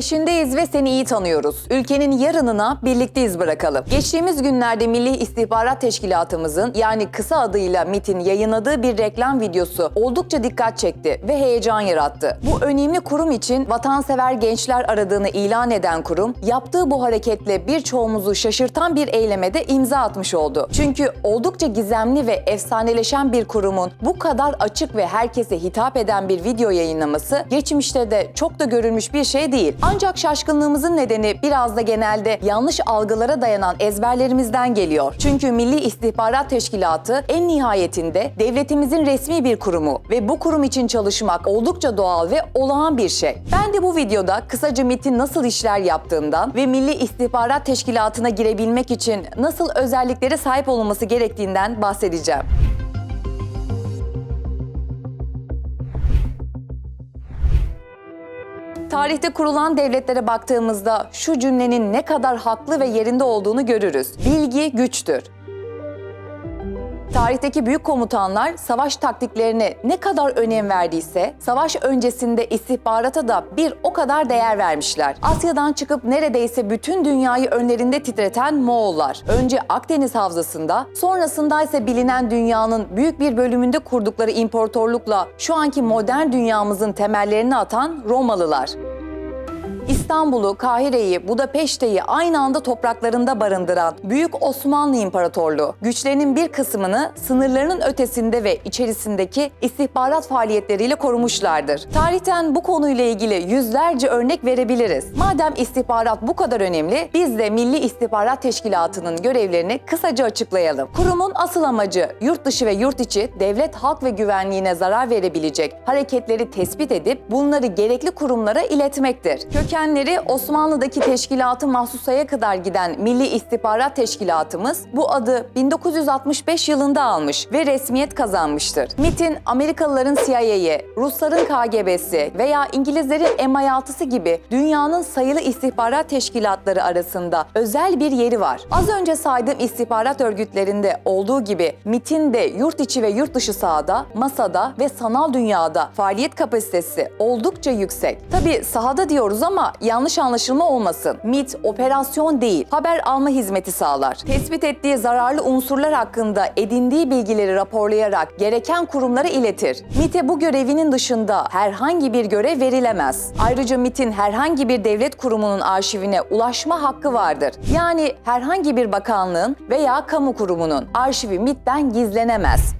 Peşindeyiz ve seni iyi tanıyoruz. Ülkenin yarınına birlikteyiz bırakalım. Geçtiğimiz günlerde Milli İstihbarat Teşkilatımızın yani kısa adıyla MIT'in yayınladığı bir reklam videosu oldukça dikkat çekti ve heyecan yarattı. Bu önemli kurum için vatansever gençler aradığını ilan eden kurum, yaptığı bu hareketle birçoğumuzu şaşırtan bir eylemede imza atmış oldu. Çünkü oldukça gizemli ve efsaneleşen bir kurumun bu kadar açık ve herkese hitap eden bir video yayınlaması geçmişte de çok da görülmüş bir şey değil. Ancak şaşkınlığımızın nedeni biraz da genelde yanlış algılara dayanan ezberlerimizden geliyor. Çünkü Milli İstihbarat Teşkilatı en nihayetinde devletimizin resmi bir kurumu ve bu kurum için çalışmak oldukça doğal ve olağan bir şey. Ben de bu videoda kısaca MIT'in nasıl işler yaptığından ve Milli İstihbarat Teşkilatı'na girebilmek için nasıl özelliklere sahip olunması gerektiğinden bahsedeceğim. Tarihte kurulan devletlere baktığımızda şu cümlenin ne kadar haklı ve yerinde olduğunu görürüz. Bilgi güçtür. Tarihteki büyük komutanlar savaş taktiklerine ne kadar önem verdiyse, savaş öncesinde istihbarata da bir o kadar değer vermişler. Asya'dan çıkıp neredeyse bütün dünyayı önlerinde titreten Moğollar. Önce Akdeniz Havzası'nda, sonrasında ise bilinen dünyanın büyük bir bölümünde kurdukları imparatorlukla şu anki modern dünyamızın temellerini atan Romalılar. İstanbul'u, Kahire'yi, Budapeşte'yi aynı anda topraklarında barındıran Büyük Osmanlı İmparatorluğu, güçlerinin bir kısmını sınırlarının ötesinde ve içerisindeki istihbarat faaliyetleriyle korumuşlardır. Tarihten bu konuyla ilgili yüzlerce örnek verebiliriz. Madem istihbarat bu kadar önemli, biz de Milli İstihbarat Teşkilatı'nın görevlerini kısaca açıklayalım. Kurumun asıl amacı yurt dışı ve yurt içi devlet, halk ve güvenliğine zarar verebilecek hareketleri tespit edip bunları gerekli kurumlara iletmektir. Kökenleri Osmanlı'daki teşkilatı mahsusaya kadar giden Milli İstihbarat Teşkilatımız bu adı 1965 yılında almış ve resmiyet kazanmıştır. MIT'in Amerikalıların CIA'yı, Rusların KGB'si veya İngilizlerin MI6'sı gibi dünyanın sayılı istihbarat teşkilatları arasında özel bir yeri var. Az önce saydığım istihbarat örgütlerinde olduğu gibi MIT'in de yurt içi ve yurt dışı sahada, masada ve sanal dünyada faaliyet kapasitesi oldukça yüksek. Tabi sahada diyoruz ama yanlış anlaşılma olmasın. MIT operasyon değil, haber alma hizmeti sağlar. Tespit ettiği zararlı unsurlar hakkında edindiği bilgileri raporlayarak gereken kurumlara iletir. MIT'e bu görevinin dışında herhangi bir görev verilemez. Ayrıca MIT'in herhangi bir devlet kurumunun arşivine ulaşma hakkı vardır. Yani herhangi bir bakanlığın veya kamu kurumunun arşivi MIT'ten gizlenemez.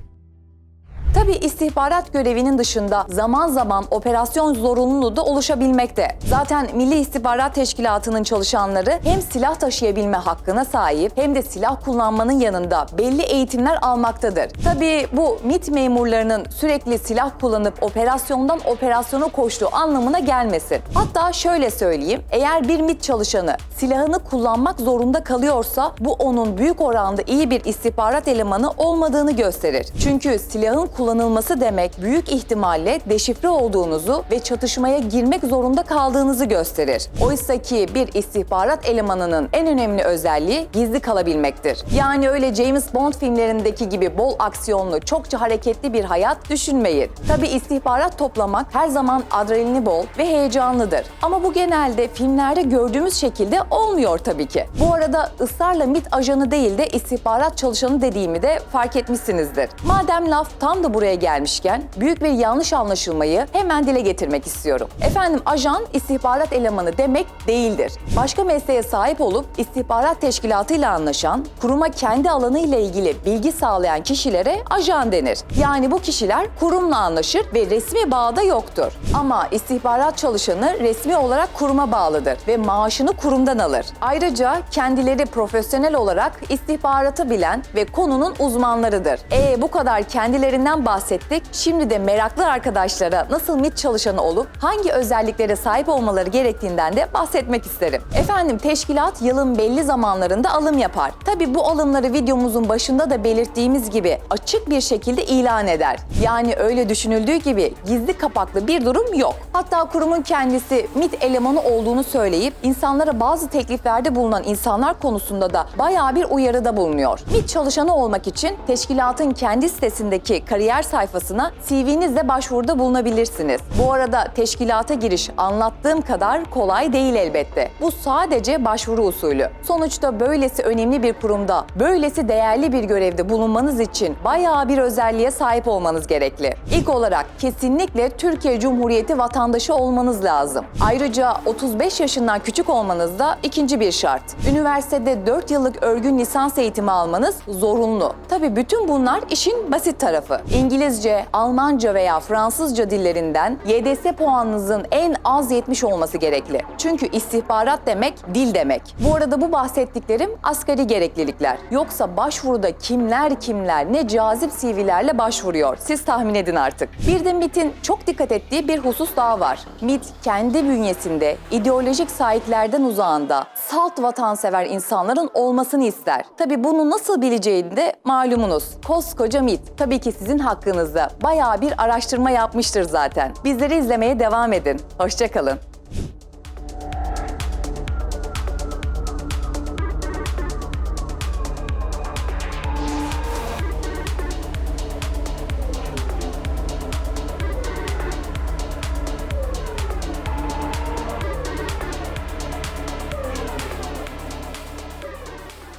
Tabi istihbarat görevinin dışında zaman zaman operasyon zorunluluğu da oluşabilmekte. Zaten Milli İstihbarat Teşkilatı'nın çalışanları hem silah taşıyabilme hakkına sahip hem de silah kullanmanın yanında belli eğitimler almaktadır. Tabi bu MIT memurlarının sürekli silah kullanıp operasyondan operasyona koştuğu anlamına gelmesin. Hatta şöyle söyleyeyim, eğer bir MIT çalışanı silahını kullanmak zorunda kalıyorsa bu onun büyük oranda iyi bir istihbarat elemanı olmadığını gösterir. Çünkü silahın kullanılması demek büyük ihtimalle deşifre olduğunuzu ve çatışmaya girmek zorunda kaldığınızı gösterir. Oysa ki bir istihbarat elemanının en önemli özelliği gizli kalabilmektir. Yani öyle James Bond filmlerindeki gibi bol aksiyonlu, çokça hareketli bir hayat düşünmeyin. Tabi istihbarat toplamak her zaman adrenalini bol ve heyecanlıdır. Ama bu genelde filmlerde gördüğümüz şekilde olmuyor tabii ki. Bu arada ısrarla MIT ajanı değil de istihbarat çalışanı dediğimi de fark etmişsinizdir. Madem laf tam da buraya gelmişken büyük bir yanlış anlaşılmayı hemen dile getirmek istiyorum. Efendim ajan istihbarat elemanı demek değildir. Başka mesleğe sahip olup istihbarat teşkilatıyla anlaşan, kuruma kendi alanı ile ilgili bilgi sağlayan kişilere ajan denir. Yani bu kişiler kurumla anlaşır ve resmi bağda yoktur. Ama istihbarat çalışanı resmi olarak kuruma bağlıdır ve maaşını kurumdan alır. Ayrıca kendileri profesyonel olarak istihbaratı bilen ve konunun uzmanlarıdır. E bu kadar kendilerinden bahsettik. Şimdi de meraklı arkadaşlara nasıl MIT çalışanı olup hangi özelliklere sahip olmaları gerektiğinden de bahsetmek isterim. Efendim teşkilat yılın belli zamanlarında alım yapar. Tabi bu alımları videomuzun başında da belirttiğimiz gibi açık bir şekilde ilan eder. Yani öyle düşünüldüğü gibi gizli kapaklı bir durum yok. Hatta kurumun kendisi MIT elemanı olduğunu söyleyip insanlara bazı tekliflerde bulunan insanlar konusunda da bayağı bir uyarıda bulunuyor. MIT çalışanı olmak için teşkilatın kendi sitesindeki kariyer kariyer sayfasına CV'nizle başvuruda bulunabilirsiniz. Bu arada teşkilata giriş anlattığım kadar kolay değil elbette. Bu sadece başvuru usulü. Sonuçta böylesi önemli bir kurumda, böylesi değerli bir görevde bulunmanız için bayağı bir özelliğe sahip olmanız gerekli. İlk olarak kesinlikle Türkiye Cumhuriyeti vatandaşı olmanız lazım. Ayrıca 35 yaşından küçük olmanız da ikinci bir şart. Üniversitede 4 yıllık örgün lisans eğitimi almanız zorunlu. Tabii bütün bunlar işin basit tarafı. İngilizce, Almanca veya Fransızca dillerinden YDS puanınızın en az 70 olması gerekli. Çünkü istihbarat demek dil demek. Bu arada bu bahsettiklerim asgari gereklilikler. Yoksa başvuruda kimler kimler ne cazip CV'lerle başvuruyor. Siz tahmin edin artık. Bir de MIT'in çok dikkat ettiği bir husus daha var. MIT kendi bünyesinde ideolojik sahiplerden uzağında salt vatansever insanların olmasını ister. Tabii bunu nasıl bileceğini de malumunuz. Koskoca MIT tabii ki sizin hakkınızda bayağı bir araştırma yapmıştır zaten. Bizleri izlemeye devam edin. Hoşçakalın.